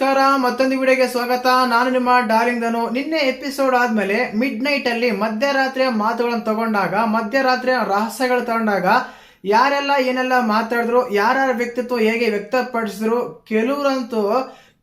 ನಮಸ್ಕಾರ, ಮತ್ತೊಂದು ವಿಡಿಯೋಗೆ ಸ್ವಾಗತ. ನಾನು ನಿಮ್ಮ ಡಾರ್ಲಿಂಗ್ ಧನು. ನಿನ್ನೆ ಎಪಿಸೋಡ್ ಆದ್ಮೇಲೆ ಮಿಡ್ ನೈಟ್ ಅಲ್ಲಿ ಮಧ್ಯರಾತ್ರಿಯ ಮಾತುಗಳನ್ನು ತಗೊಂಡಾಗ, ಮಧ್ಯರಾತ್ರಿಯ ರಹಸ್ಯಗಳು ತಗೊಂಡಾಗ ಯಾರೆಲ್ಲ ಏನೆಲ್ಲ ಮಾತಾಡಿದ್ರು, ಯಾರ್ಯಾರ ವ್ಯಕ್ತಿತ್ವ ಹೇಗೆ ವ್ಯಕ್ತಪಡಿಸಿದ್ರು, ಕೆಲವರಂತೂ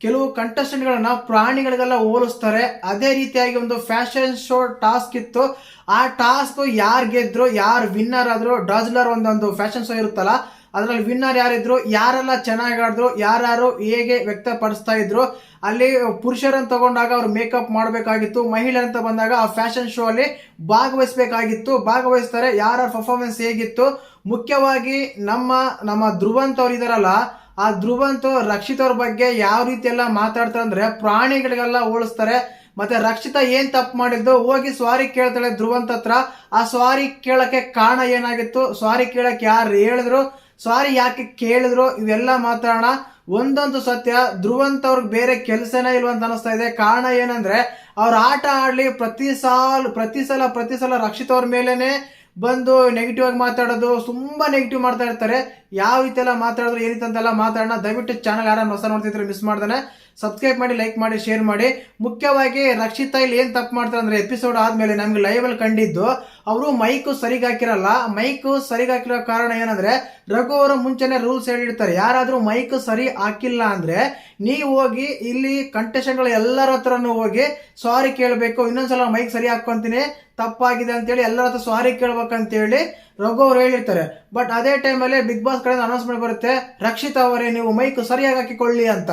ಕೆಲವು ಕಂಟೆಸ್ಟೆಂಟ್ಗಳನ್ನ ಪ್ರಾಣಿಗಳಿಗೆಲ್ಲ ಹೋಲಿಸ್ತಾರೆ. ಅದೇ ರೀತಿಯಾಗಿ ಒಂದು ಫ್ಯಾಷನ್ ಶೋ ಟಾಸ್ಕ್ ಇತ್ತು. ಆ ಟಾಸ್ಕ್ ಯಾರು ಗೆದ್ರು, ಯಾರು ವಿನ್ನರ್ ಆದ್ರು ಡಾಜ್ಲರ್ ಒಂದೊಂದು ಫ್ಯಾಷನ್ ಶೋ ಇರುತ್ತಲ್ಲ ಅದ್ರಲ್ಲಿ ವಿನ್ನರ್ ಯಾರಿದ್ರು, ಯಾರೆಲ್ಲ ಚೆನ್ನಾಗಿ ಆಡಿದ್ರು, ಯಾರ್ಯಾರು ಹೇಗೆ ವ್ಯಕ್ತಪಡಿಸ್ತಾ ಇದ್ರು, ಅಲ್ಲಿ ಪುರುಷರನ್ನು ತಗೊಂಡಾಗ ಅವ್ರು ಮೇಕಪ್ ಮಾಡಬೇಕಾಗಿತ್ತು ಮಹಿಳೆ ಅಂತ ಬಂದಾಗ ಆ ಫ್ಯಾಷನ್ ಶೋ ಅಲ್ಲಿ ಭಾಗವಹಿಸಬೇಕಾಗಿತ್ತು, ಭಾಗವಹಿಸ್ತಾರೆ ಯಾರ ಪರ್ಫಾರ್ಮೆನ್ಸ್ ಹೇಗಿತ್ತು. ಮುಖ್ಯವಾಗಿ ನಮ್ಮ ನಮ್ಮ ಧ್ರುವಂತ ಅವ್ರು ಇದಾರಲ್ಲ, ಆ ಧ್ರುವಂತ್, ರಕ್ಷಿತ ಅವ್ರ ಬಗ್ಗೆ ಯಾವ ರೀತಿ ಎಲ್ಲ ಮಾತಾಡ್ತಾರೆ ಅಂದ್ರೆ ಪ್ರಾಣಿಗಳಿಗೆಲ್ಲ ಹೋಲಿಸ್ತಾರೆ. ಮತ್ತೆ ರಕ್ಷಿತ ಏನ್ ತಪ್ಪು ಮಾಡಿದ್ದು? ಹೋಗಿ ಸ್ವಾರಿ ಕೇಳ್ತಾಳೆ ಧ್ರುವಂತ ಹತ್ರ. ಆ ಸ್ವಾರಿ ಕೇಳಕ್ಕೆ ಕಾರಣ ಏನಾಗಿತ್ತು? ಸ್ವಾರಿ ಕೇಳಕ್ಕೆ ಯಾರು ಹೇಳಿದ್ರು? ಸ್ವಾರಿ ಯಾಕೆ ಕೇಳಿದ್ರು? ಇವೆಲ್ಲ ಮಾತಾಡೋಣ. ಒಂದೊಂದು ಸತ್ಯ, ಧ್ರುವಂತ ಅವ್ರಿಗೆ ಬೇರೆ ಕೆಲಸನೇ ಇಲ್ವಂತ ಅನಿಸ್ತಾ ಇದೆ. ಕಾರಣ ಏನಂದ್ರೆ, ಅವ್ರ ಆಟ ಆಡ್ಲಿ ಪ್ರತಿ ಸಾಲ, ಪ್ರತಿ ಸಲ ಪ್ರತಿ ಸಲ ರಕ್ಷಿತ್ ಅವ್ರ ಮೇಲೇನೆ ಬಂದು ನೆಗೆಟಿವ್ ಆಗಿ ಮಾತಾಡೋದು, ತುಂಬಾ ನೆಗೆಟಿವ್ ಮಾಡ್ತಾ ಇರ್ತಾರೆ. ಯಾವ ರೀತಿ ಎಲ್ಲ ಮಾತಾಡಿದ್ರು ಏನಿತ್ತು ಅಂತೆಲ್ಲ ಮಾತಾಡೋಣ. ದಯವಿಟ್ಟು ಚಾನಲ್ ಯಾರು ಹೊಸ ನೋಡ್ತಿದ್ರೆ ಮಿಸ್ ಮಾಡ್ದಾನೆ. ಸಬ್ಸ್ಕ್ರೈಬ್ ಮಾಡಿ ಲೈಕ್ ಮಾಡಿ ಶೇರ್ ಮಾಡಿ. ಮುಖ್ಯವಾಗಿ ರಕ್ಷಿತಾ ಇಲ್ಲಿ ಏನು ತಪ್ಪು ಮಾಡ್ತಾರೆ ಅಂದರೆ ಎಪಿಸೋಡ್ ಆದಮೇಲೆ ನಮಗೆ ಲೈವಲ್ಲಿ ಕಂಡಿದ್ದು, ಅವರು ಮೈಕು ಸರಿಗೆ ಹಾಕಿರಲ್ಲ. ಮೈಕ್ ಸರಿಗೆ ಹಾಕಿರೋ ಕಾರಣ ಏನಂದರೆ, ರಘು ಅವರು ಮುಂಚೆನೇ ರೂಲ್ಸ್ ಹೇಳಿರ್ತಾರೆ. ಯಾರಾದರೂ ಮೈಕ್ ಸರಿ ಹಾಕಿಲ್ಲ ಅಂದರೆ ನೀವು ಹೋಗಿ ಇಲ್ಲಿ ಕಂಟೆಸ್ಟೆಂಟ್ಗಳು ಎಲ್ಲರ ಹತ್ರನೂ ಹೋಗಿ ಸಾರಿ ಕೇಳಬೇಕು. ಇನ್ನೊಂದ್ಸಲ ಮೈಕ್ ಸರಿ ಹಾಕ್ಕೊತೀನಿ. ತಪ್ಪಾಗಿದೆ ಅಂತೇಳಿ ಎಲ್ಲರ ಹತ್ರ ಸಾರಿ ಕೇಳ್ಬೇಕಂತೇಳಿ ರಘು ಅವ್ರು ಹೇಳಿರ್ತಾರೆ ಬಟ್ ಅದೇ ಟೈಮಲ್ಲಿ ಬಿಗ್ ಬಾಸ್ ಕಡೆ ಅನೌನ್ಸ್ಮೆಂಟ್ ಬರುತ್ತೆ. ರಕ್ಷಿತ್ ಅವರೇ, ನೀವು ಮೈಕ್ ಸರಿಯಾಗಿ ಹಾಕಿಕೊಳ್ಳಿ ಅಂತ.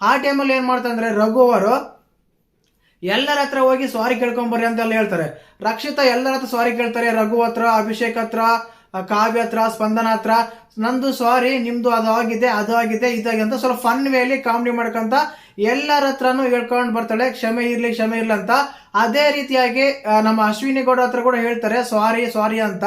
ಆ ಟೈಮಲ್ಲಿ ಏನು ಮಾಡ್ತಾರೆ ಅಂದ್ರೆ ರಘು ಅವರು, ಎಲ್ಲರ ಹತ್ರ ಹೋಗಿ ಸಾರಿ ಅಂತ ಎಲ್ಲ ಹೇಳ್ತಾರೆ. ರಕ್ಷಿತಾ ಎಲ್ಲರ ಹತ್ರ ಸಾರಿ ಕೇಳ್ತಾರೆ. ರಘು ಹತ್ರ, ಅಭಿಷೇಕ್ ಹತ್ರ, ಕಾವ್ಯ ಹತ್ರ, ಸ್ಪಂದನ ಹತ್ರ. ನಂದು ಸಾರಿ ನಿಮ್ದು ಅದು ಆಗಿದೆ ಅದು ಆಗಿದೆ ಇದಾಗಿದೆ ಅಂತ ಸ್ವಲ್ಪ ಫನ್ ವೇಲಿ ಕಾಮಿಡಿ ಮಾಡ್ಕೊಂತ ಎಲ್ಲರ ಹತ್ರನೂ ಹೇಳ್ಕೊಂಡು ಬರ್ತಾಳೆ. ಕ್ಷಮೆ ಇರಲಿ ಕ್ಷಮೆ ಇರಲಿ ಅಂತ. ಅದೇ ರೀತಿಯಾಗಿ ನಮ್ಮ ಅಶ್ವಿನಿ ಗೌಡ ಹತ್ರ ಕೂಡ ಹೇಳ್ತಾರೆ ಸಾರಿ ಸಾರಿ ಅಂತ.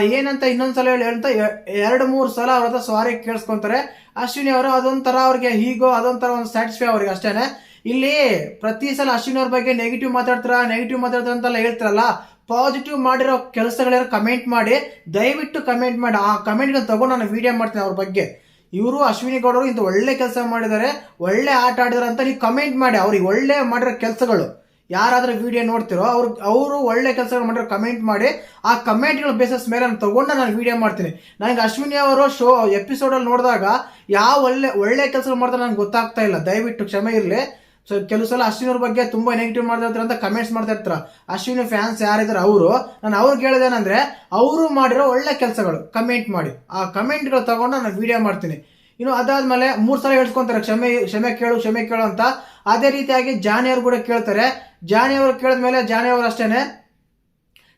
ಏನಂತ ಇನ್ನೊಂದ್ಸಲ ಹೇಳಿ ಅಂತ ಎ- ಎರಡು ಮೂರು ಸಲ ಅವ್ರ ಹತ್ರ ಸಾರಿ ಕೇಳಿಸ್ಕೊಂತಾರೆ. ಅಶ್ವಿನಿ ಅವರು ಅದೊಂಥರ ಅವ್ರಿಗೆ ಹೀಗೋ, ಅದೊಂಥರ ಒಂದು ಸ್ಯಾಟಿಸ್ಫೈ ಅವ್ರಿಗೆ ಅಷ್ಟೇನೆ. ಇಲ್ಲಿ ಪ್ರತಿ ಸಲ ಅಶ್ವಿನಿ ಅವ್ರ ಬಗ್ಗೆ ನೆಗೆಟಿವ್ ಮಾತಾಡ್ತಾರ ನೆಗೆಟಿವ್ ಮಾತಾಡ್ತಾರ ಅಂತೆಲ್ಲ ಹೇಳ್ತಾರಲ್ಲ ಪಾಸಿಟಿವ್ ಮಾಡಿರೋ ಕೆಲಸಗಳೇನು ಕಮೆಂಟ್ ಮಾಡಿ, ದಯವಿಟ್ಟು ಕಮೆಂಟ್ ಮಾಡಿ, ಆ ಕಮೆಂಟ್ಗಳನ್ನ ತಗೊಂಡು ನಾನು ವಿಡಿಯೋ ಮಾಡ್ತೀನಿ ಅವ್ರ ಬಗ್ಗೆ. ಇವರು ಅಶ್ವಿನಿ ಗೌಡರು ಇಂಥ ಒಳ್ಳೆ ಕೆಲಸ ಮಾಡಿದ್ದಾರೆ, ಒಳ್ಳೆ ಆಟ ಆಡಿದಾರೆ ಅಂತ ನೀವು ಕಮೆಂಟ್ ಮಾಡಿ, ಅವ್ರಿಗೆ ಒಳ್ಳೆ ಮಾಡಿರೋ ಕೆಲಸಗಳು. ಯಾರಾದ್ರೂ ವಿಡಿಯೋ ನೋಡ್ತಿರೋ, ಅವ್ರು, ಅವರು ಒಳ್ಳೆ ಕೆಲಸಗಳು ಮಾಡಿರೋ ಕಮೆಂಟ್ ಮಾಡಿ, ಆ ಕಮೆಂಟ್ಗಳ ಬೇಸಸ್ ಮೇಲೆ ನಾನು ತಗೊಂಡು ನಾನು ವಿಡಿಯೋ ಮಾಡ್ತೀನಿ. ನನಗೆ ಅಶ್ವಿನಿ ಅವರು ಶೋ ಎಪಿಸೋಡಲ್ಲಿ ನೋಡಿದಾಗ ಯಾವ ಒಳ್ಳೆ ಒಳ್ಳೆ ಕೆಲಸಗಳು ಮಾಡ್ತಾರೆ ನನಗೆ ಗೊತ್ತಾಗ್ತಾ ಇಲ್ಲ. ದಯವಿಟ್ಟು ಕ್ಷಮೆ ಇರಲಿ. ಸೊ ಕೆಲವು ಸಲ ಅಶ್ವಿನಿ ಅವ್ರ ಬಗ್ಗೆ ತುಂಬಾ ನೆಗೆಟಿವ್ ಮಾಡ್ತಾ ಇರ್ತಾರೆ ಅಂತ ಕಮೆಂಟ್ಸ್ ಮಾಡ್ತಾ ಇರ್ತಾರೆ. ಅಶ್ವಿನಿ ಫ್ಯಾನ್ಸ್ ಯಾರಿದ್ದಾರೆ ಅವರು? ನಾನು ಅವ್ರಿಗೆ ಹೇಳಿದೇನಂದ್ರೆ ಅವರು ಮಾಡಿರೋ ಒಳ್ಳೆ ಕೆಲಸಗಳು ಕಮೆಂಟ್ ಮಾಡಿ. ಆ ಕಮೆಂಟ್ಗಳು ತಗೊಂಡು ನಾನು ವಿಡಿಯೋ ಮಾಡ್ತೀನಿ. ಇನ್ನು ಅದಾದ್ಮೇಲೆ ಮೂರ್ ಸಲ ಹೇಳ್ಸ್ಕೊಂತಾರೆ, ಕ್ಷಮೆ ಕ್ಷಮೆ ಕೇಳು ಕ್ಷಮೆ ಕೇಳು ಅಂತ. ಅದೇ ರೀತಿಯಾಗಿ ಜಾನಿಯವರು ಕೂಡ ಕೇಳ್ತಾರೆ. ಜಾನಿಯವರು ಕೇಳಿದ್ಮೇಲೆ ಜಾನಿಯವರು ಅಷ್ಟೇನೆ,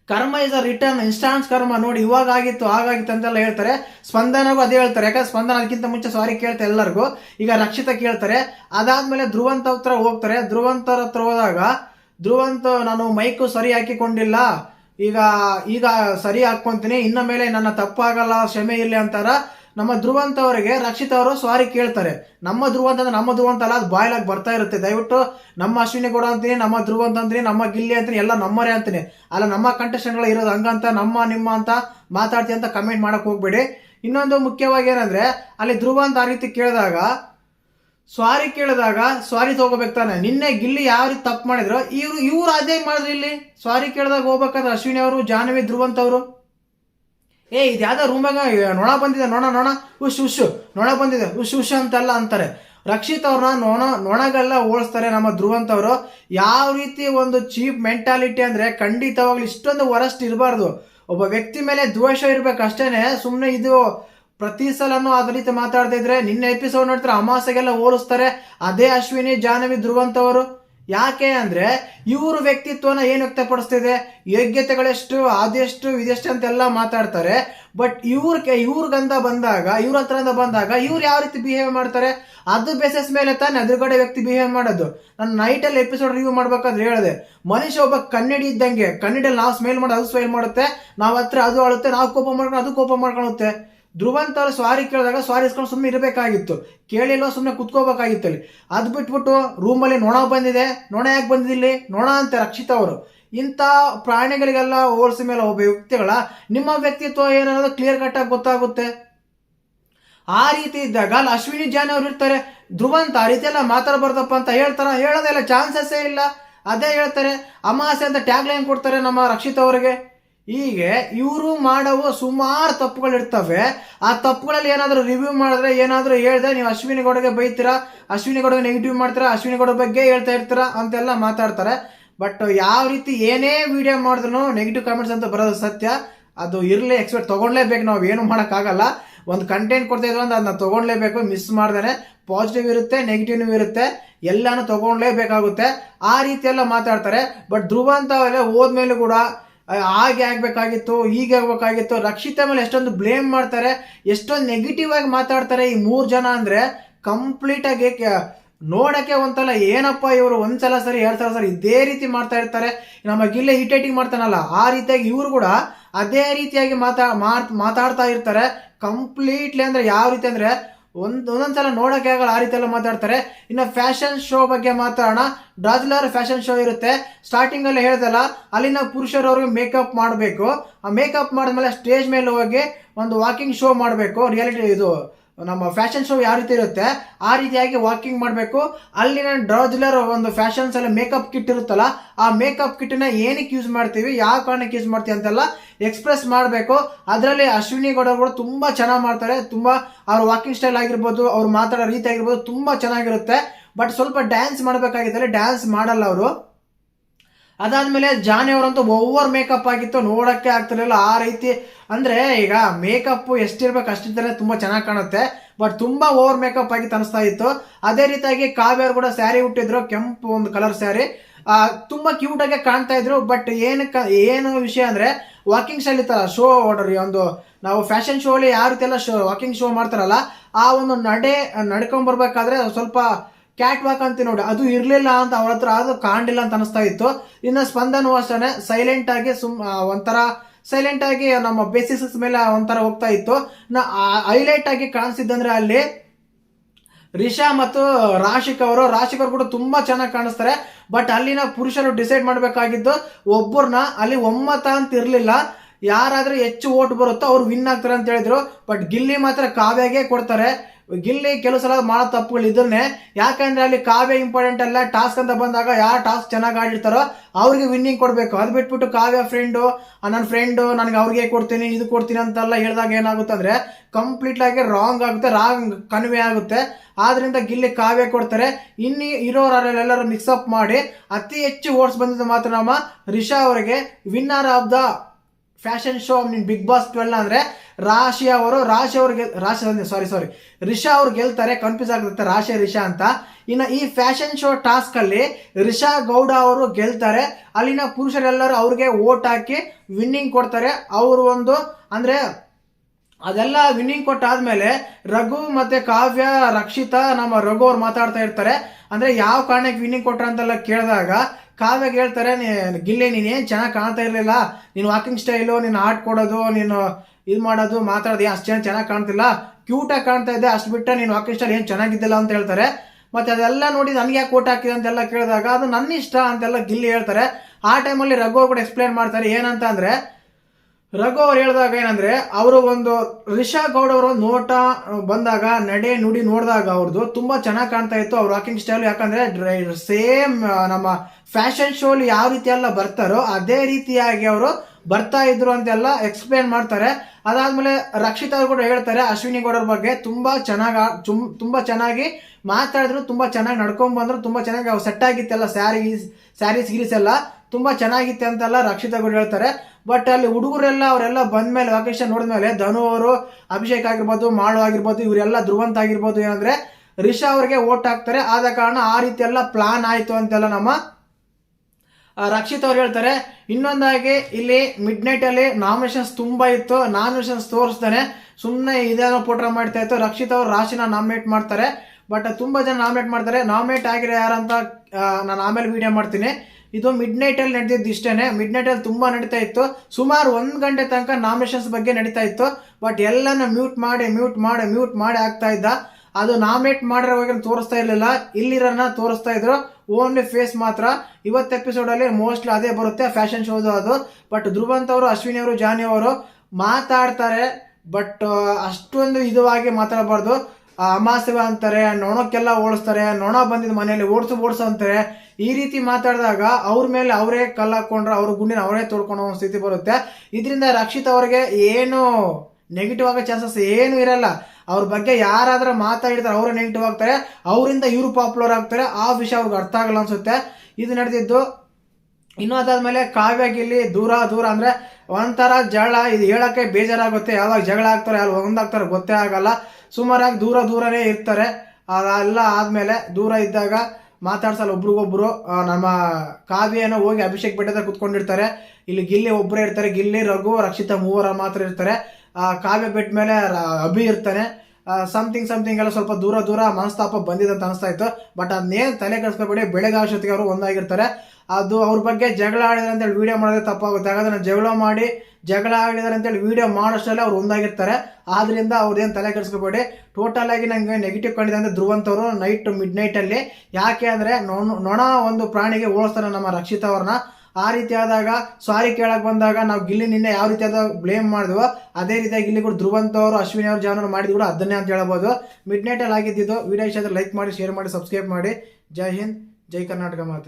ಕರ್ಮ ಇಸ್ ಅ ರಿಟರ್ನ್ ಇನ್ಸ್ಟಾನ್ಸ್ ಕರ್ಮ, ನೋಡಿ ಇವಾಗ ಆಗಿತ್ತು ಆಗಾಗಿತ್ತು ಅಂತೆಲ್ಲ ಹೇಳ್ತಾರೆ. ಸ್ಪಂದನಗೂ ಅದೇ ಹೇಳ್ತಾರೆ. ಯಾಕಂದ್ರೆ ಸ್ಪಂದನ ಅದಕ್ಕಿಂತ ಮುಂಚೆ ಸಾರಿ ಕೇಳ್ತಾರೆ ಎಲ್ಲರಿಗೂ. ಈಗ ರಕ್ಷಿತ ಕೇಳ್ತಾರೆ. ಅದಾದ್ಮೇಲೆ ಧ್ರುವಂತ ಹತ್ರ ಹೋಗ್ತಾರೆ. ಧ್ರುವಂತರ ಹತ್ರ ಹೋದಾಗ, ಧ್ರುವಂತ, ನಾನು ಮೈಕು ಸರಿ ಹಾಕಿಕೊಂಡಿಲ್ಲ. ಈಗ ಈಗ ಸರಿ ಹಾಕೊಂತೀನಿ ಇನ್ನ ಮೇಲೆ ನನ್ನ ತಪ್ಪಾಗಲ್ಲ, ಕ್ಷಮೆ ಇರಲಿ ಅಂತಾರ. ನಮ್ಮ ಧ್ರುವಂತ ಅವರಿಗೆ ರಕ್ಷಿತ್ ಅವರು ಸಾರಿ ಕೇಳ್ತಾರೆ. ನಮ್ಮ ಧ್ರುವಂತ ಅಂದ್ರೆ ನಮ್ಮ ಧ್ರುವಂತ ಅಲ್ಲ, ಅದು ಬಾಯ್ಲಾಗಿ ಬರ್ತಾ ಇರುತ್ತೆ. ದಯವಿಟ್ಟು ನಮ್ಮ ಅಶ್ವಿನಿ ಗೌಡ ಅಂತೀನಿ, ನಮ್ಮ ಧ್ರುವಂತ ಅಂತೀನಿ, ನಮ್ಮ ಗಿಲ್ಲಿ ಅಂತೀನಿ, ಎಲ್ಲ ನಮ್ಮರೇ ಅಂತೀನಿ. ಅಲ್ಲ, ನಮ್ಮ ಕಂಟೆಸ್ಟೆಂಟ್ಗಳು ಇರೋದು ಹಂಗಂತ, ನಮ್ಮ, ನಿಮ್ಮ ಅಂತ ಮಾತಾಡ್ತಿ ಅಂತ ಕಮೆಂಟ್ ಮಾಡಕ್ ಹೋಗ್ಬೇಡಿ. ಇನ್ನೊಂದು ಮುಖ್ಯವಾಗಿ ಏನಂದ್ರೆ, ಅಲ್ಲಿ ಧ್ರುವ ಅಂತ ಆ ರೀತಿ ಕೇಳಿದಾಗ, ಸ್ವಾರಿ ಕೇಳಿದಾಗ ಸ್ವಾರಿ ತಗೋಬೇಕು ತಾನೆ. ನಿನ್ನೆ ಗಿಲ್ಲಿ ಯಾವ ರೀತಿ ತಪ್ಪು ಮಾಡಿದ್ರು, ಇವ್ರು ಇವ್ರು ಅದೇ ಮಾಡಿದ್ರು ಇಲ್ಲಿ. ಸ್ವಾರಿ ಕೇಳಿದಾಗ ಹೋಗ್ಬೇಕಂದ್ರೆ ಅಶ್ವಿನಿ ಅವರು ಜಾಹ್ನವಿ, ಧ್ರುವಂತವ್ರು. ಏ, ಇದು ಯಾವ್ದೋ ರೂಮಾಗ ನೊಣ ಬಂದಿದೆ, ನೋಣ ನೋಣ, ಉಶ್ ಉಶ್, ನೋಣ ಬಂದಿದೆ, ಉಶ್ ಉಶ್ ಅಂತೆಲ್ಲ ಅಂತಾರೆ. ರಕ್ಷಿತ್ ಅವ್ರನ್ನ ನೋಣ ನೊಣಗಳನ್ನ ಓಡಿಸ್ತಾರೆ ನಮ್ಮ ಧ್ರುವಂತವರು ಯಾವ ರೀತಿ ಒಂದು ಚೀಪ್ ಮೆಂಟಾಲಿಟಿ ಅಂದ್ರೆ ಖಂಡಿತವಾಗ್ಲೂ ಇಷ್ಟೊಂದು ವರಸ್ಟ್ ಇರಬಾರ್ದು. ಒಬ್ಬ ವ್ಯಕ್ತಿ ಮೇಲೆ ದ್ವೇಷ ಇರ್ಬೇಕು ಅಷ್ಟೇನೆ ಸುಮ್ಮನೆ ಇದು ಪ್ರತಿ ಸಲನೂ ಅದ ರೀತಿ ಮಾತಾಡ್ತಾ ಇದ್ರೆ, ನಿನ್ನೆ ಎಪಿಸೋಡ್ ನೋಡ್ತಾರೆ, ಅಮಾಸೆಗೆಲ್ಲ ಹೋಲಿಸ್ತಾರೆ, ಅದೇ ಅಶ್ವಿನಿ ಜಾನವಿ ಧ್ರುವಂತ್ ಅವರು. ಯಾಕೆ ಅಂದ್ರೆ ಇವ್ರ ವ್ಯಕ್ತಿತ್ವನ ಏನು ವ್ಯಕ್ತಪಡಿಸ್ತಿದೆ? ಯೋಗ್ಯತೆಗಳೆಷ್ಟು ಆದಷ್ಟು ಇದೆಷ್ಟು ಅಂತೆಲ್ಲ ಮಾತಾಡ್ತಾರೆ. ಬಟ್ ಇವ್ರ ಇವ್ರಿಗಂತ ಬಂದಾಗ, ಇವ್ರ ಹತ್ರ ಬಂದಾಗ ಇವ್ರು ಯಾವ ರೀತಿ ಬಿಹೇವ್ ಮಾಡ್ತಾರೆ? ಅದು ಬೇಸಸ್ ಮೇಲೆ ತಾನೇ ಎದುರುಗಡೆ ವ್ಯಕ್ತಿ ಬಿಹೇವ್ ಮಾಡೋದು. ನಾನು ನೈಟಲ್ಲಿ ಎಪಿಸೋಡ್ ರಿವ್ಯೂ ಮಾಡ್ಬೇಕಾದ್ರೆ ಹೇಳಿದೆ, ಮನುಷ್ಯ ಒಬ್ಬ ಕನ್ನಡಿ ಇದ್ದಂಗೆ, ಕನ್ನಡಿಯಲ್ಲಿ ನಾವು ಸ್ಮೈಲ್ ಮಾಡೋದು, ಅದು ಸ್ಮೈಲ್ ಮಾಡುತ್ತೆ, ನಾವು ಹತ್ರ ಅದು ಅಳುತ್ತೆ, ನಾವು ಕೋಪ ಮಾಡ್ಕೊಂಡು ಅದು ಕೋಪ ಮಾಡ್ಕೊಳುತ್ತೆ. ಧ್ರುವಂತ ಅವ್ರು ಸ್ವಾರಿ ಕೇಳಿದಾಗ ಸ್ವಾರಿ ಇಸ್ಕೊಂಡು ಸುಮ್ಮನೆ ಇರಬೇಕಾಗಿತ್ತು. ಕೇಳಿಲ್ವ ಸುಮ್ಮನೆ ಕುತ್ಕೋಬೇಕಾಗಿತ್ತು ಅಲ್ಲಿ ಅದು ಬಿಟ್ಬಿಟ್ಟು ರೂಮಲ್ಲಿ ನೊಣ ಬಂದಿದೆ. ನೊಣ ಯಾಕೆ ಬಂದಿದೆ ಇಲ್ಲಿ ನೊಣ ಅಂತ ರಕ್ಷಿತ ಅವರು. ಇಂಥ ಪ್ರಾಣಿಗಳಿಗೆಲ್ಲ ಹೋಲಿಸಿದ ಮೇಲೆ ಒಬ್ಬ ವ್ಯಕ್ತಿಗಳ, ನಿಮ್ಮ ವ್ಯಕ್ತಿತ್ವ ಏನನ್ನೋದು ಕ್ಲಿಯರ್ ಕಟ್ ಆಗಿ ಗೊತ್ತಾಗುತ್ತೆ? ಆ ರೀತಿ ಇದ್ದಾಗ ಅಲ್ಲಿ ಅಶ್ವಿನಿ ಜಾನ್ ಅವ್ರು ಇರ್ತಾರೆ. ಧ್ರುವಂತ ಆ ರೀತಿ ಎಲ್ಲ ಮಾತಾಡಬಾರ್ದಪ್ಪ ಅಂತ ಹೇಳ್ತಾರ. ಹೇಳೋದೆಲ್ಲ ಚಾನ್ಸಸ್ಸೇ ಇಲ್ಲ. ಅದೇ ಹೇಳ್ತಾರೆ. ಅಮಾಸೆ ಅಂತ ಟ್ಯಾಗ್ ಲೈನ್ ಕೊಡ್ತಾರೆ ನಮ್ಮ ರಕ್ಷಿತ್ ಅವರಿಗೆ. ಹೀಗೆ ಇವರು ಮಾಡುವ ಸುಮಾರು ತಪ್ಪುಗಳು ಇರ್ತವೆ. ಆ ತಪ್ಪುಗಳಲ್ಲಿ ಏನಾದರೂ ರಿವ್ಯೂ ಮಾಡಿದ್ರೆ ಏನಾದರೂ ಹೇಳಿದ್ರೆ ನೀವು ಅಶ್ವಿನಿ ಗೌಡಗೆ ಬೈತೀರಾ, ಅಶ್ವಿನಿ ಗೌಡಗೆ ನೆಗೆಟಿವ್ ಮಾಡ್ತೀರಾ, ಅಶ್ವಿನಿ ಗೌಡ ಬಗ್ಗೆ ಹೇಳ್ತಾ ಇರ್ತೀರಾ ಅಂತೆಲ್ಲ ಮಾತಾಡ್ತಾರೆ. ಬಟ್ ಯಾವ ರೀತಿ ಏನೇ ವಿಡಿಯೋ ಮಾಡಿದ್ರು ನೆಗೆಟಿವ್ ಕಾಮೆಂಟ್ಸ್ ಅಂತ ಬರೋದು ಸತ್ಯ. ಅದು ಇರಲಿ ಎಕ್ಸ್ಪೆಕ್ಟ್ ತಗೊಳ್ಲೇಬೇಕು ನಾವು, ಏನು ಮಾಡೋಕ್ಕಾಗಲ್ಲ. ಒಂದು ಕಂಟೆಂಟ್ ಕೊಡ್ತಾ ಇದ್ರು ಅಂದ್ರೆ ಅದನ್ನ ತೊಗೊಳ್ಲೇಬೇಕು ಮಿಸ್ ಮಾಡ್ದೇನೆ. ಪಾಸಿಟಿವ್ ಇರುತ್ತೆ ನೆಗೆಟಿವ್ ಇರುತ್ತೆ, ಎಲ್ಲಾನು ತೊಗೊಳ್ಲೇಬೇಕಾಗುತ್ತೆ ಆ ರೀತಿ ಎಲ್ಲ ಮಾತಾಡ್ತಾರೆ. ಬಟ್ ಧ್ರುವ ಅಂತ ಹೋದ್ಮೇಲೆ ಕೂಡ ಹಾಗೆ ಆಗ್ಬೇಕಾಗಿತ್ತು, ಹೀಗೆ ಆಗ್ಬೇಕಾಗಿತ್ತು, ರಕ್ಷಿತ ಮೇಲೆ ಎಷ್ಟೊಂದು ಬ್ಲೇಮ್ ಮಾಡ್ತಾರೆ, ಎಷ್ಟೊಂದು ನೆಗೆಟಿವ್ ಆಗಿ ಮಾತಾಡ್ತಾರೆ ಈ ಮೂರು ಜನ ಅಂದ್ರೆ ಕಂಪ್ಲೀಟ್ ಆಗಿ ಕ- ನೋಡಕ್ಕೆ ಒಂದ್ಸಲ ಏನಪ್ಪ ಇವರು ಒಂದ್ಸಲ ಸರಿ, ಎರಡು ಸಲ ಸರಿ ಇದೇ ರೀತಿ ಮಾಡ್ತಾ ಇರ್ತಾರೆ ನಮ್ಮ ಗಿಲ್ಲೆ ಹಿಟೇಟಿಂಗ್ ಮಾಡ್ತಾನಲ್ಲ, ಆ ರೀತಿಯಾಗಿ ಇವರು ಕೂಡ ಅದೇ ರೀತಿಯಾಗಿ ಮಾತ್- ಮಾತಾಡ್ತಾ ಇರ್ತಾರೆ ಕಂಪ್ಲೀಟ್ಲಿ ಅಂದ್ರೆ ಯಾವ ರೀತಿ ಅಂದ್ರೆ ಒಂದ್, ಒಂದೊಂದ್ಸಲ ನೋಡಕ್ಕೆ ಆಗಲ್ಲ, ಆ ರೀತಿ ಎಲ್ಲ ಮಾತಾಡ್ತಾರೆ. ಇನ್ನು ಫ್ಯಾಷನ್ ಶೋ ಬಗ್ಗೆ ಮಾತಾಡೋಣ. ಡ್ರಾಜ್ಲರ್ ಫ್ಯಾಷನ್ ಶೋ ಇರುತ್ತೆ. ಸ್ಟಾರ್ಟಿಂಗ್ ಅಲ್ಲಿ ಹೇಳ್ದಲ್ಲ, ಅಲ್ಲಿನ ಪುರುಷರು ಅವ್ರಿಗೆ ಮೇಕಪ್ ಮಾಡಬೇಕು. ಆ ಮೇಕಪ್ ಮಾಡಿದ್ಮೇಲೆ ಸ್ಟೇಜ್ ಮೇಲೆ ಹೋಗಿ ಒಂದು ವಾಕಿಂಗ್ ಶೋ ಮಾಡಬೇಕು. ರಿಯಾಲಿಟಿ ಇದು. ನಮ್ಮ ಫ್ಯಾಷನ್ ಶೋ ಯಾವ ರೀತಿ ಇರುತ್ತೆ, ಆ ರೀತಿಯಾಗಿ ವಾಕಿಂಗ್ ಮಾಡಬೇಕು. ಅಲ್ಲಿನ ಡ್ರಾಜ್ಲರ್ ಒಂದು ಫ್ಯಾಷನ್ಸ್ ಎಲ್ಲ ಮೇಕಪ್ ಕಿಟ್ ಇರುತ್ತಲ್ಲ, ಆ ಮೇಕಪ್ ಕಿಟ್ನ ಏನಕ್ಕೆ ಯೂಸ್ ಮಾಡ್ತೀವಿ, ಯಾವ ಕಾರಣಕ್ಕೆ ಯೂಸ್ ಮಾಡ್ತೀವಿ ಅಂತೆಲ್ಲ ಎಕ್ಸ್ಪ್ರೆಸ್ ಮಾಡಬೇಕು. ಅದರಲ್ಲಿ ಅಶ್ವಿನಿ ಗೌಡ ತುಂಬ ತುಂಬಾ ಚೆನ್ನಾಗಿ ಮಾಡ್ತಾರೆ, ತುಂಬಾ ಅವ್ರ ವಾಕಿಂಗ್ ಸ್ಟೈಲ್ ಆಗಿರ್ಬೋದು, ಅವ್ರು ಮಾತಾಡೋ ರೀತಿ ಆಗಿರ್ಬೋದು, ತುಂಬಾ ಚೆನ್ನಾಗಿರುತ್ತೆ. ಬಟ್ ಸ್ವಲ್ಪ ಡ್ಯಾನ್ಸ್ ಮಾಡಬೇಕಾಗಿದ್ದರೆ ಡ್ಯಾನ್ಸ್ ಮಾಡಲ್ಲ ಅವರು. ಅದಾದ್ಮೇಲೆ ಜಾನಿ ಅವರಂತೂ ಓವರ್ ಮೇಕಪ್ ಆಗಿತ್ತು, ನೋಡಕ್ಕೆ ಆಗ್ತಿರಲಿಲ್ಲ. ಆ ರೀತಿ ಅಂದ್ರೆ ಈಗ ಮೇಕಪ್ ಎಷ್ಟಿರ್ಬೇಕು ಅಷ್ಟಿದ್ರೆ ತುಂಬಾ ಚೆನ್ನಾಗಿ ಕಾಣುತ್ತೆ. ಬಟ್ ತುಂಬಾ ಓವರ್ ಮೇಕಪ್ ಆಗಿ ಅನಿಸ್ತಾ ಇತ್ತು. ಅದೇ ರೀತಿಯಾಗಿ ಕಾವ್ಯರು ಕೂಡ ಸ್ಯಾರಿ ಹುಟ್ಟಿದ್ರು ಕೆಂಪು ಒಂದು ಕಲರ್ ಸ್ಯಾರಿ ಆ, ತುಂಬಾ ಕ್ಯೂಟ್ ಆಗಿ ಕಾಣ್ತಾ ಇದ್ರು. ಬಟ್ ಏನು ಏನು ವಿಷಯ ಅಂದ್ರೆ ವಾಕಿಂಗ್ ಸ್ಟೈಲ್ ಇತ್ತಲ್ಲ ಶೋ ನೋಡ್ರಿ ಒಂದು, ನಾವು ಫ್ಯಾಷನ್ ಶೋ ಅಲ್ಲಿ ಯಾವ ರೀತಿ ಶೋ ವಾಕಿಂಗ್ ಶೋ ಮಾಡ್ತಾರಲ್ಲ, ಆ ಒಂದು ನಡೆ ನಡ್ಕೊಂಡ್ ಬರ್ಬೇಕಾದ್ರೆ ಸ್ವಲ್ಪ ಕ್ಯಾಟ್ ವಾಕ್ ಅಂತ ನೋಡಿ. ಅದು ಇರಲಿಲ್ಲ ಅಂತ ಅವ್ರ ಹತ್ರ ಅದು ಕಾಣಲಿಲ್ಲ ಅಂತ ಅನಿಸ್ತಾ ಇತ್ತು. ಇನ್ನು ಸ್ಪಂದನೂ ಅಷ್ಟೇ ಸೈಲೆಂಟ್ ಆಗಿ ಸುಮ್ ಒಂಥರ ಸೈಲೆಂಟ್ ಆಗಿ ನಮ್ಮ ಬೇಸಿಸ್ ಮೇಲೆ ಒಂಥರ ಹೋಗ್ತಾ ಇತ್ತು. ನಾ ಹೈಲೈಟ್ ಆಗಿ ಕಾಣಿಸಿದ್ದಂದ್ರೆ ಅಲ್ಲಿ ರಿಷಾ ಮತ್ತು ರಾಶಿಕ್ ಅವರು ರಾಶಿಕ್ ಅವರು ಕೂಡ ತುಂಬಾ ಚೆನ್ನಾಗಿ ಕಾಣಿಸ್ತಾರೆ. ಬಟ್ ಅಲ್ಲಿನ ಪುರುಷರು ಡಿಸೈಡ್ ಮಾಡಬೇಕಾಗಿದ್ದು ಒಬ್ಬರನ್ನ ಅಲ್ಲಿ ಒಮ್ಮತ ಅಂತ ಇರಲಿಲ್ಲ. ಯಾರಾದ್ರೂ ಹೆಚ್ಚು ಓಟ್ ಬರುತ್ತೋ ಅವ್ರು ವಿನ್ ಆಗ್ತಾರೆ ಅಂತ ಹೇಳಿದ್ರು. ಬಟ್ ಗಿಲ್ಲಿ ಮಾತ್ರ ಕಾವ್ಯಗೆ ಕೊಡ್ತಾರೆ. ಗಿಲ್ಲಿ ಕೆಲವು ಸಲ ಮಾಡೋ ತಪ್ಪುಗಳು ಇದನ್ನೇ. ಯಾಕಂದ್ರೆ ಅಲ್ಲಿ ಕಾವ್ಯ ಇಂಪಾರ್ಟೆಂಟ್ ಅಲ್ಲ. ಟಾಸ್ಕ್ ಅಂತ ಬಂದಾಗ ಯಾರು ಟಾಸ್ಕ್ ಚೆನ್ನಾಗಿ ಆಡಿರ್ತಾರೋ ಅವ್ರಿಗೆ ವಿನ್ನಿಂಗ್ ಕೊಡಬೇಕು. ಅದು ಬಿಟ್ಬಿಟ್ಟು ಕಾವ್ಯ ಫ್ರೆಂಡು ನನ್ನ ಫ್ರೆಂಡು ನನಗೆ ಅವ್ರಿಗೆ ಕೊಡ್ತೀನಿ, ಇದು ಕೊಡ್ತೀನಿ ಅಂತೆಲ್ಲ ಹೇಳಿದಾಗ ಏನಾಗುತ್ತೆ ಅಂದರೆ ಕಂಪ್ಲೀಟ್ ಆಗಿ ರಾಂಗ್ ಆಗುತ್ತೆ ರಾಂಗ್ ಕನ್ವೆ ಆಗುತ್ತೆ. ಆದ್ರಿಂದ ಗಿಲ್ಲಿ ಕಾವ್ಯ ಕೊಡ್ತಾರೆ. ಇನ್ನು ಮಿಕ್ಸ್ ಮಿಕ್ಸಪ್ ಮಾಡಿ ಅತಿ ಹೆಚ್ಚು ಓಟ್ಸ್ ಬಂದಿದ್ದು ಮಾತ್ರ ನಮ್ಮ ರಿಷಾ ಅವರಿಗೆ. Winner of the fashion show ನಿನ್ ಬಿಗ್ ಬಾಸ್ ಟ್ವೆಲ್ ಅಂದ್ರೆ ರಾಶಿ ಅವರು, ರಾಶಿ ಅವ್ರಿಗೆ ರಾಶಿ ಸಾರಿ ಸಾರಿ ರಿಷಾ ಅವ್ರು ಗೆಲ್ತಾರೆ ಕನ್ಫ್ಯೂಸ್ ಆಗುತ್ತೆ ರಾಶಿ, ರಿಷಾ ಅಂತ. ಇನ್ನು ಈ ಫ್ಯಾಷನ್ ಶೋ ಟಾಸ್ಕ್ ಅಲ್ಲಿ ರಿಷಾ ಗೌಡ ಅವರು ಗೆಲ್ತಾರೆ. ಅಲ್ಲಿನ ಪುರುಷರೆಲ್ಲರೂ ಅವ್ರಿಗೆ ಓಟ್ ಹಾಕಿ ವಿನ್ನಿಂಗ್ ಕೊಡ್ತಾರೆ. ಅವರು ಒಂದು ಅಂದ್ರೆ ಅದೆಲ್ಲ ವಿನ್ನಿಂಗ್ ಕೊಟ್ಟಾದ್ಮೇಲೆ ರಘು ಮತ್ತೆ ಕಾವ್ಯ, ರಕ್ಷಿತಾ, ನಮ್ಮ ರಘು ಅವ್ರು ಮಾತಾಡ್ತಾ ಇರ್ತಾರೆ. ಅಂದ್ರೆ ಯಾವ ಕಾರಣಕ್ಕೆ ವಿನ್ನಿಂಗ್ ಕೊಟ್ರ ಅಂತೆಲ್ಲ ಕೇಳಿದಾಗ ಕಾವ್ಯಗೆ ಹೇಳ್ತಾರೆ ನೀನು ಏನ್ ಚೆನ್ನಾಗಿ ಕಾಣ್ತಾ ಇರಲಿಲ್ಲ? ನೀನು ವಾಕಿಂಗ್ ಸ್ಟೈಲು ನೀನು ಆಟ ಕೊಡೋದು, ನೀನು ಇದು ಮಾಡೋದು, ಮಾತಾಡೋದು ಅಷ್ಟೇನು ಚೆನ್ನಾಗಿ ಕಾಣ್ತಿಲ್ಲ? ಕ್ಯೂಟಾಗಿ ಕಾಣ್ತಾ ಇದ್ದೆ ಅಷ್ಟು ಬಿಟ್ಟ ನೀನು ವಾಕಿಂಗ್ ಸ್ಟೈಲ್ ಏನು ಚೆನ್ನಾಗಿದ್ದಿಲ್ಲ? ಅಂತ ಹೇಳ್ತಾರೆ. ಮತ್ತೆ ಅದೆಲ್ಲ ನೋಡಿ ನನಗೆ ಯಾಕೆ ಓಟ್ ಹಾಕಿದೆ ಅಂತೆಲ್ಲ ಕೇಳಿದಾಗ ಅದು ನನ್ನ ಇಷ್ಟ ಅಂತೆಲ್ಲ ಗಿಲ್ಲಿ ಹೇಳ್ತಾರೆ. ಆ ಟೈಮಲ್ಲಿ ರಘು ಕೂಡ ಎಕ್ಸ್ಪ್ಲೇನ್ ಮಾಡ್ತಾರೆ ಏನಂತ ಅಂದ್ರೆ ರಘು ಅವ್ರು ಹೇಳಿದಾಗ ಏನಂದ್ರೆ, ಅವರು ಒಂದು ರಿಷಾ ಗೌಡ್ ಅವರ ನೋಟ ಬಂದಾಗ, ನಡೆ ನುಡಿ ನೋಡಿದಾಗ ಅವ್ರದ್ದು ತುಂಬಾ ಚೆನ್ನಾಗಿ ಕಾಣ್ತಾ ಇತ್ತು ಅವ್ರ ವಾಕಿಂಗ್ ಸ್ಟೈಲ್ ಯಾಕಂದ್ರೆ ಸೇಮ್ ನಮ್ಮ ಫ್ಯಾಷನ್ ಶೋಲಿ ಯಾವ ರೀತಿ ಎಲ್ಲ ಬರ್ತಾರೋ, ಅದೇ ರೀತಿಯಾಗಿ ಅವರು ಬರ್ತಾ ಇದ್ರು ಅಂತೆಲ್ಲ ಎಕ್ಸ್ಪ್ಲೇನ್ ಮಾಡ್ತಾರೆ. ಅದಾದ್ಮೇಲೆ ರಕ್ಷಿತ್ ಅವ್ರು ಕೂಡ ಹೇಳ್ತಾರೆ, ಅಶ್ವಿನಿ ಗೌಡರ ಬಗ್ಗೆ ತುಂಬಾ ಚೆನ್ನಾಗಿ ತುಂಬಾ ಚೆನ್ನಾಗಿ ಮಾತಾಡಿದ್ರು, ತುಂಬಾ ಚೆನ್ನಾಗಿ ನಡ್ಕೊಂಡ್ ಬಂದ್ರು, ತುಂಬಾ ಚೆನ್ನಾಗಿ ಸೆಟ್ ಆಗಿತ್ತೆಲ್ಲ, ಸ್ಯಾರೀಸ್ ಸ್ಯಾರೀಸ್, ಗೀರೀಸ್ ಎಲ್ಲ. ತುಂಬಾ ಚೆನ್ನಾಗಿತ್ತೆ ಅಂತೆಲ್ಲ ರಕ್ಷಿತ ಗುರು ಹೇಳ್ತಾರೆ. ಬಟ್ ಅಲ್ಲಿ ಹುಡುಗರೆಲ್ಲ, ಅವರೆಲ್ಲ ಬಂದ್ಮೇಲೆ ವೆಕೇಶನ್ ನೋಡಿದ್ಮೇಲೆ ಧನು ಅವರು, ಅಭಿಷೇಕ್ ಆಗಿರ್ಬೋದು, ಮಾಳು ಆಗಿರ್ಬೋದು, ಇವರೆಲ್ಲ ಧ್ರುವಂತ ಆಗಿರ್ಬೋದು ಏನಂದ್ರೆ ರಿಷಾ ಅವ್ರಿಗೆ ಓಟ್ ಹಾಕ್ತಾರೆ. ಆದ ಕಾರಣ ಆ ರೀತಿ ಎಲ್ಲ ಪ್ಲಾನ್ ಆಯ್ತು ಅಂತೆಲ್ಲ ನಮ್ಮ ರಕ್ಷಿತ್ ಅವ್ರು ಹೇಳ್ತಾರೆ. ಇನ್ನೊಂದಾಗಿ ಇಲ್ಲಿ ಮಿಡ್ ನೈಟ್ ಅಲ್ಲಿ ನಾಮಿನೇಷನ್ಸ್ ತುಂಬಾ ಇತ್ತು. ನಾಮಿನೇಷನ್ಸ್ ತೋರಿಸ್ತಾನೆ. ಸುಮ್ಮನೆ ಇದೇನೋ ಪೋಟ್ರಾ ಮಾಡ್ತಾ ಇತ್ತು. ರಕ್ಷಿತ್ ಅವರು ರಾಶಿನ ನಾಮಿನೇಟ್ ಮಾಡ್ತಾರೆ. ಬಟ್ ತುಂಬಾ ಜನ ನಾಮಿನೇಟ್ ಮಾಡ್ತಾರೆ. ನಾಮಿನೇಟ್ ಆಗಿರೋ ಯಾರಂತ ನಾನು ಆಮೇಲೆ ವಿಡಿಯೋ ಮಾಡ್ತೀನಿ. ಇದು ಮಿಡ್ ನೈಟ್ ಅಲ್ಲಿ ನಡೆದಿದ್ದು ಇಷ್ಟೇನೆ. ಮಿಡ್ ನೈಟ್ ಅಲ್ಲಿ ತುಂಬಾ ನಡೀತಾ ಇತ್ತು. ಸುಮಾರು ಒಂದು ಗಂಟೆ ತನಕ ನಾಮಿನೇಷನ್ಸ್ ಬಗ್ಗೆ ನಡೀತಾ ಇತ್ತು. ಬಟ್ ಎಲ್ಲನ ಮ್ಯೂಟ್ ಮಾಡಿ ಮ್ಯೂಟ್ ಮಾಡಿ ಮ್ಯೂಟ್ ಮಾಡಿ ಆಗ್ತಾ ಇದ್ದ. ಅದು ನಾಮಿನೇಟ್ ಮಾಡಿರೋವಾಗ ತೋರಿಸ್ತಾ ಇರಲಿಲ್ಲ. ಇಲ್ಲಿರೋನ ತೋರಿಸ್ತಾ ಇದ್ರು. ಓನ್ಲಿ ಫೇಸ್ ಮಾತ್ರ. ಇವತ್ತು ಎಪಿಸೋಡಲ್ಲಿ ಮೋಸ್ಟ್ಲಿ ಅದೇ ಬರುತ್ತೆ ಫ್ಯಾಷನ್ ಶೋದು ಅದು. ಬಟ್ ಧ್ರುವಂತ ಅವರು, ಅಶ್ವಿನಿ ಅವರು ಜಾನಿ ಅವರು ಮಾತಾಡ್ತಾರೆ. ಬಟ್ ಅಷ್ಟೊಂದು ಇದುವಾಗಿ ಮಾತಾಡಬಾರ್ದು. ಆ, ಅಂತಾರೆ ನೊಣಕ್ಕೆಲ್ಲ ಓಡಿಸ್ತಾರೆ ನೊಣ ಬಂದಿದ್ದು ಮನೆಯಲ್ಲಿ ಓಡಿಸು ಓಡಿಸು ಅಂತಾರೆ. ಈ ರೀತಿ ಮಾತಾಡಿದಾಗ ಅವ್ರ ಮೇಲೆ ಅವರೇ ಕಲ್ಲು ಹಾಕೊಂಡ್ರೆ ಅವ್ರ ಗುಂಡಿನ ಅವರೇ ಒಂದು ಸ್ಥಿತಿ ಬರುತ್ತೆ. ಇದರಿಂದ ರಕ್ಷಿತ್ ಅವರಿಗೆ ಏನು ನೆಗೆಟಿವ್ ಆಗೋ ಚಾನ್ಸಸ್ ಏನು ಇರಲ್ಲ. ಅವ್ರ ಬಗ್ಗೆ ಯಾರಾದರೂ ಮಾತಾಡಿದ್ರೆ ಅವರು ನೆಗೆಟಿವ್ ಆಗ್ತಾರೆ. ಅವರಿಂದ ಇವರು ಪಾಪ್ಯುಲರ್ ಆಗ್ತಾರೆ. ಆ ವಿಷಯ ಅವ್ರಿಗೆ ಅರ್ಥ ಆಗಲ್ಲ ಅನ್ಸುತ್ತೆ. ಇದು ನಡೆದಿದ್ದು ಇನ್ನು ಅದಾದ್ಮೇಲೆ ಕಾವ್ಯ ಗಿಲ್ಲಿ ದೂರ ದೂರ ಅಂದ್ರೆ ಒಂಥರ ಜಗಳ ಇದು ಹೇಳಕ್ಕೆ ಬೇಜಾರಾಗುತ್ತೆ. ಯಾವಾಗ ಜಗಳ ಆಗ್ತಾರೆ ಯಾವಾಗ ಒಂದಾಗ್ತಾರೆ ಗೊತ್ತೇ ಆಗಲ್ಲ. ಸುಮಾರಾಗಿ ದೂರ ದೂರನೇ ಇರ್ತಾರೆ. ಅದೆಲ್ಲ ಆದ್ಮೇಲೆ ದೂರ ಇದ್ದಾಗ ಮಾತಾಡ್ಸಲ್ಲ ಒಬ್ರಿಗೊಬ್ರು. ನಮ್ಮ ಕಾವ್ಯನ ಹೋಗಿ ಅಭಿಷೇಕ್ ಬೆಟ್ಟದ ಕುತ್ಕೊಂಡಿರ್ತಾರೆ. ಇಲ್ಲಿ ಗಿಲ್ಲಿ ಒಬ್ಬರೇ ಇರ್ತಾರೆ. ಗಿಲ್ಲಿ ರಘು ರಕ್ಷಿತಾ ಮೂವರ ಮಾತ್ರ ಇರ್ತಾರೆ. ಆ, ಕಾವ್ಯ ಬೆಟ್ಟ ಮೇಲೆ ಅಭಿ ಇರ್ತಾನೆ. ಸಮಥಿಂಗ್ ಸಮಥಿಂಗ್ ಎಲ್ಲ ಸ್ವಲ್ಪ ದೂರ ದೂರ ಮನಸ್ತಾಪ ಬಂದಿದೆ ಅಂತ ಅನಿಸ್ತಾ ಇತ್ತು. ಬಟ್ ಅದನ್ನೇನು ತಲೆ ಕೆಡಿಸ್ಕೊಬೇಡಿ. ಬೆಳಗಾಶತಿಗೆ ಅವರು ಒಂದಾಗಿರ್ತಾರೆ. ಅದು ಅವ್ರ ಬಗ್ಗೆ ಜಗಳ ಆಡಿದಾರೆ ಅಂತೇಳಿ ವಿಡಿಯೋ ಮಾಡೋದೇ ತಪ್ಪಾಗುತ್ತೆ. ಹಾಗಾದ್ರೆ ಜಗಳ ಮಾಡಿ, ಜಗಳ ಆಡಿದಾರೆ ಅಂತೇಳಿ ವಿಡಿಯೋ ಮಾಡೋಷ್ಟರಲ್ಲಿ ಅವ್ರು ಒಂದಾಗಿರ್ತಾರೆ. ಆದ್ರಿಂದ ಅವ್ರದ್ದೇನು ತಲೆ ಕೆಡಿಸ್ಕೋಬೇಡಿ. ಟೋಟಲ್ ಆಗಿ ನಂಗೆ ನೆಗೆಟಿವ್ ಕಂಡಿದೆ ಅಂದ್ರೆ ಧ್ರುವಂತವರು ನೈಟ್ ಮಿಡ್ ಅಲ್ಲಿ ಯಾಕೆ ಅಂದ್ರೆ ನೊಣ ಒಂದು ಪ್ರಾಣಿಗೆ ಓಡಿಸ್ತಾರೆ ನಮ್ಮ ರಕ್ಷಿತ ಅವ್ರನ್ನ. ಆ ರೀತಿ ಆದಾಗ ಸಾರಿ ಕೇಳಕ್ ಬಂದಾಗ ನಾವು ಗಿಲ್ಲಿ ನಿನ್ನೆ ಯಾವ ರೀತಿಯಾದ ಬ್ಲೇಮ್ ಮಾಡಿದ್ವೋ, ಅದೇ ರೀತಿಯಾಗಿ ಇಲ್ಲಿ ಕೂಡ ಧ್ರುವಂತ ಅವರು ಅಶ್ವಿನಿ ಅವ್ರ ಜಾನ ಮಾಡಿದ್ ಕೂಡ ಅದನ್ನೇ ಅಂತ ಹೇಳ್ಬೋದು. ಮಿಡ್ ಅಲ್ಲಿ ಆಗಿದ್ದು ವಿಡಿಯೋ ಇಷ್ಟ ಲೈಕ್ ಮಾಡಿ ಶೇರ್ ಮಾಡಿ ಸಬ್ಸ್ಕ್ರೈಬ್ ಮಾಡಿ. ಜೈ ಹಿಂದ್, ಜೈ ಕರ್ನಾಟಕ ಮಾತು.